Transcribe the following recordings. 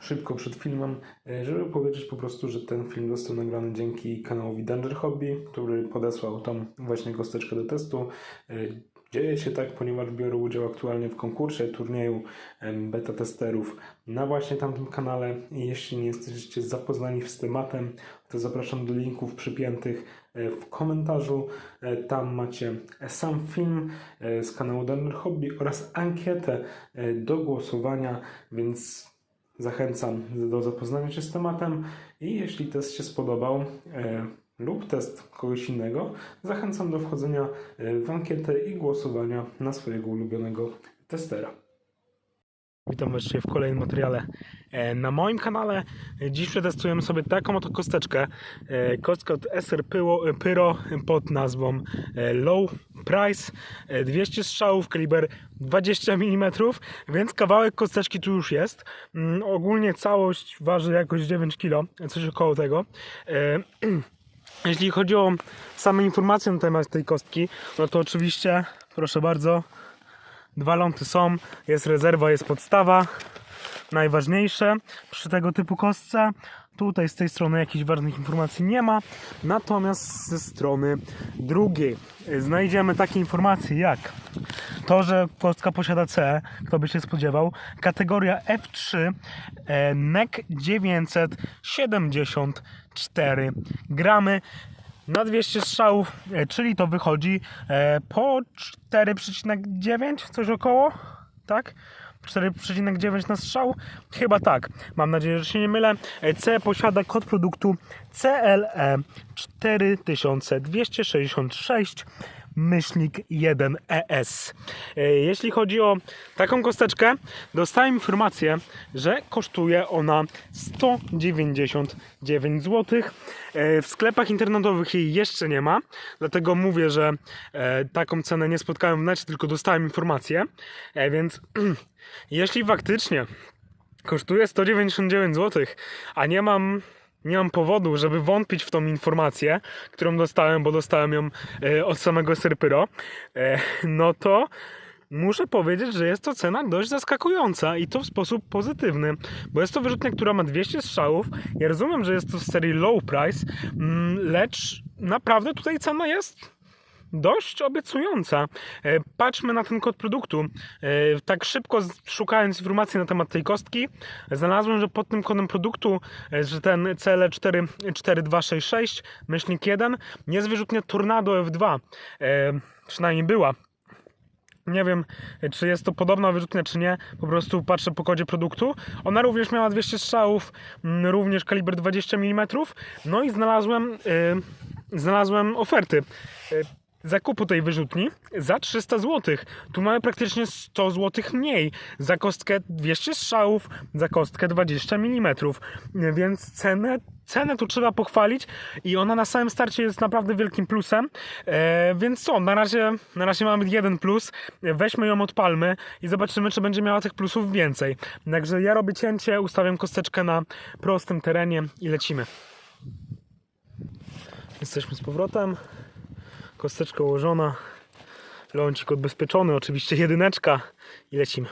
szybko przed filmem, e, żeby powiedzieć po prostu, że ten film został nagrany dzięki kanałowi Danger Hobby, który podesłał tą właśnie kosteczkę do testu. E, Dzieje się tak, ponieważ biorę udział aktualnie w konkursie, turnieju beta testerów na właśnie tamtym kanale. Jeśli nie jesteście zapoznani z tematem, to zapraszam do linków przypiętych e, w komentarzu. Tam macie sam film z kanału Danger Hobby oraz ankietę do głosowania, więc zachęcam do zapoznania się z tematem i jeśli test się spodobał e, lub test kogoś innego, zachęcam do wchodzenia e, w ankietę i głosowania na swojego ulubionego testera. Witam Was w kolejnym materiale e, na moim kanale. Dziś przetestujemy sobie taką oto kosteczkę. Kostka od SR Pyro, pod nazwą Low Price. E, 200 strzałów, kaliber 20 mm, więc kawałek kosteczki tu już jest. Mm, Ogólnie całość waży jakoś 9 kg, coś około tego. E, Jeśli chodzi o same informacje na temat tej kostki, no to oczywiście, proszę bardzo, Dwa ląty są, jest rezerwa, jest podstawa. Najważniejsze przy tego typu kostce. Tutaj z tej strony jakichś ważnych informacji nie ma. Natomiast ze strony drugiej znajdziemy takie informacje jak to, że kostka posiada C, kto by się spodziewał, kategoria F3, e, NEC 974 gramy na 200 strzałów, e, czyli to wychodzi e, po 4,9, coś około, tak? 4,9 na strzał? Chyba tak. Mam nadzieję, że się nie mylę. C posiada kod produktu CLE 4266 myślnik 1ES. E, Jeśli chodzi o taką kosteczkę, dostałem informację, że kosztuje ona 199 zł. E, W sklepach internetowych jej jeszcze nie ma, dlatego mówię, że e, taką cenę nie spotkałem w necie, tylko dostałem informację. E, Więc jeśli faktycznie kosztuje 199 zł, a nie mam nie mam powodu, żeby wątpić w tą informację, którą dostałem, bo dostałem ją e, od samego Serpyro, e, no to muszę powiedzieć, że jest to cena dość zaskakująca i to w sposób pozytywny, bo jest to wyrzutnia, która ma 200 strzałów. Ja rozumiem, że jest to w serii low price, mm, lecz naprawdę tutaj cena jest dość obiecująca. E, Patrzmy na ten kod produktu. E, Tak szybko szukając informacji na temat tej kostki, znalazłem, że pod tym kodem produktu, e, że ten E CL4 4266 myślnik 1 jest wyrzutnia Tornado F2. E, Przynajmniej była. Nie wiem, czy jest to podobna wyrzutnia, czy nie. Po prostu patrzę po kodzie produktu. Ona również miała 200 strzałów, mm, również kaliber 20 mm. No i znalazłem, yy, znalazłem oferty. Zakupu tej wyrzutni za 300 zł. Tu mamy praktycznie 100 zł mniej za kostkę 200 strzałów, za kostkę 20 mm. Więc cenę, cenę tu trzeba pochwalić i ona na samym starcie jest naprawdę wielkim plusem. E, więc co, na razie, na razie mamy jeden plus. Weźmy ją odpalmy i zobaczymy, czy będzie miała tych plusów więcej. Także ja robię cięcie, ustawiam kosteczkę na prostym terenie i lecimy. Jesteśmy z powrotem. Kosteczka ułożona. Lącik odbezpieczony, oczywiście jedyneczka i lecimy.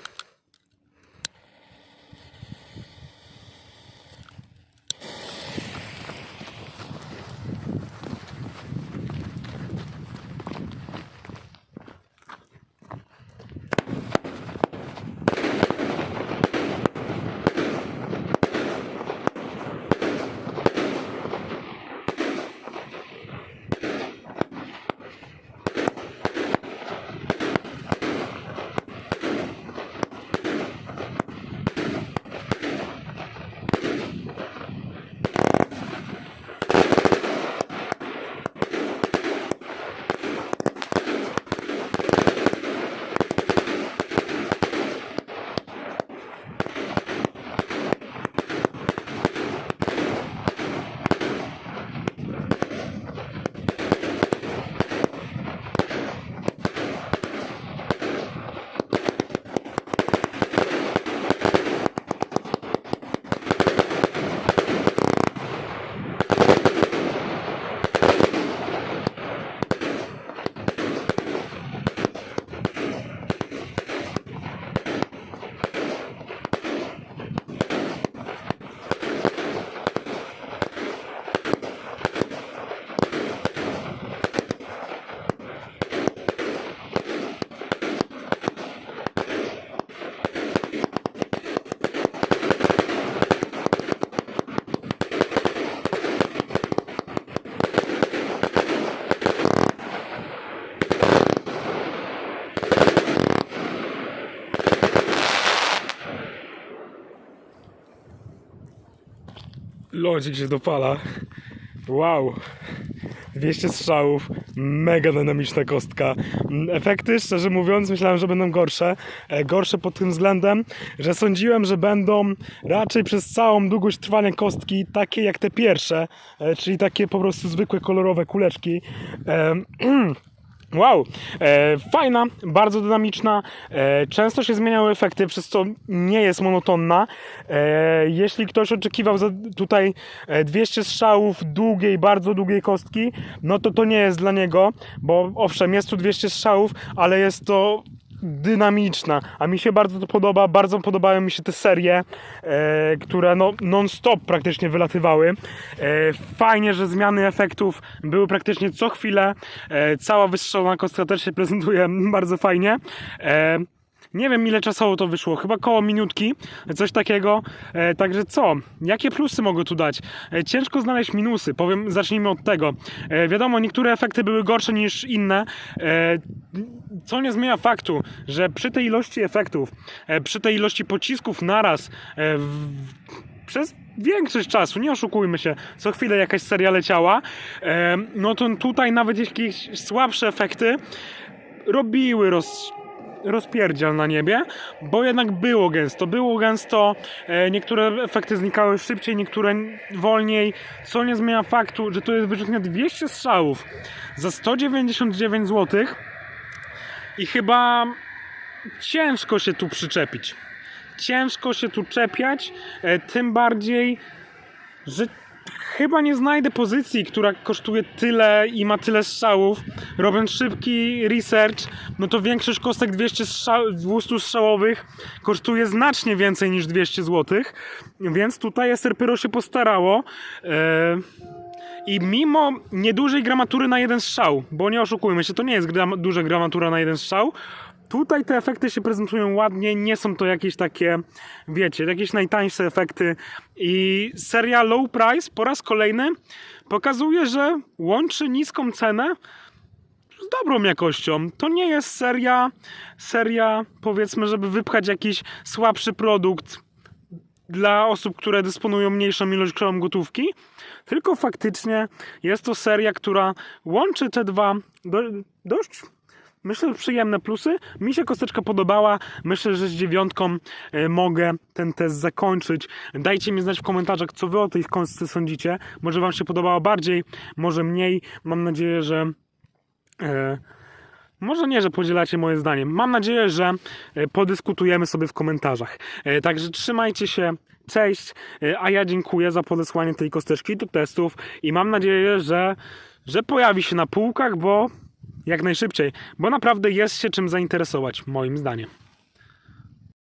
Lodzik się dopala. Wow. 200 strzałów, mega dynamiczna kostka. Mm, Efekty, szczerze mówiąc, myślałem, że będą gorsze. E, Gorsze pod tym względem, że sądziłem, że będą raczej przez całą długość trwania kostki takie jak te pierwsze, e, czyli takie po prostu zwykłe kolorowe kuleczki. E, Wow, e, fajna, bardzo dynamiczna, e, często się zmieniały efekty, przez co nie jest monotonna. E, jeśli ktoś oczekiwał za tutaj e, 200 strzałów długiej, bardzo długiej kostki, no to to nie jest dla niego, bo owszem, jest tu 200 strzałów, ale jest to dynamiczna, a mi się bardzo to podoba, bardzo podobają mi się te serie, e, które no, non-stop praktycznie wylatywały. E, fajnie, że zmiany efektów były praktycznie co chwilę, e, cała wystrzelona kostka też się prezentuje bardzo fajnie. E, nie wiem ile czasowo to wyszło, chyba koło minutki, coś takiego. E, także co? Jakie plusy mogę tu dać? E, ciężko znaleźć minusy, powiem, zacznijmy od tego. E, wiadomo, niektóre efekty były gorsze niż inne, e, co nie zmienia faktu, że przy tej ilości efektów, e, przy tej ilości pocisków naraz, e, w, przez większość czasu, nie oszukujmy się, co chwilę jakaś seria leciała, e, no to tutaj nawet jakieś słabsze efekty robiły roz, na niebie, bo jednak było gęsto, było gęsto, niektóre efekty znikały szybciej, niektóre wolniej, co nie zmienia faktu, że to jest wyrzutnia 200 strzałów za 199 zł i chyba ciężko się tu przyczepić. Ciężko się tu czepiać, e, tym bardziej, że chyba nie znajdę pozycji, która kosztuje tyle i ma tyle strzałów. Robiąc szybki research, no to większość kostek 200, strzał, 200 strzałowych kosztuje znacznie więcej niż 200 zł, więc tutaj SRPRO się postarało. E, i mimo niedużej gramatury na jeden strzał, bo nie oszukujmy się, to nie jest gram, duża gramatura na jeden strzał, tutaj te efekty się prezentują ładnie, nie są to jakieś takie, wiecie, jakieś najtańsze efekty. I seria Low Price po raz kolejny pokazuje, że łączy niską cenę z dobrą jakością. To nie jest seria, seria powiedzmy, żeby wypchać jakiś słabszy produkt dla osób, które dysponują mniejszą ilością gotówki, tylko faktycznie jest to seria, która łączy te dwa do, dość myślę, przyjemne plusy. Mi się kosteczka podobała. Myślę, że z dziewiątką e, mogę ten test zakończyć. Dajcie mi znać w komentarzach, co wy o tej kostce sądzicie. Może wam się podobała bardziej, może mniej. Mam nadzieję, że e, może nie, że podzielacie moje zdanie. Mam nadzieję, że e, podyskutujemy sobie w komentarzach. E, Także trzymajcie się. Cześć, E, a ja dziękuję za podesłanie tej kosteczki do testów i mam nadzieję, że, że pojawi się na półkach, bo jak najszybciej, bo naprawdę jest się czym zainteresować, moim zdaniem.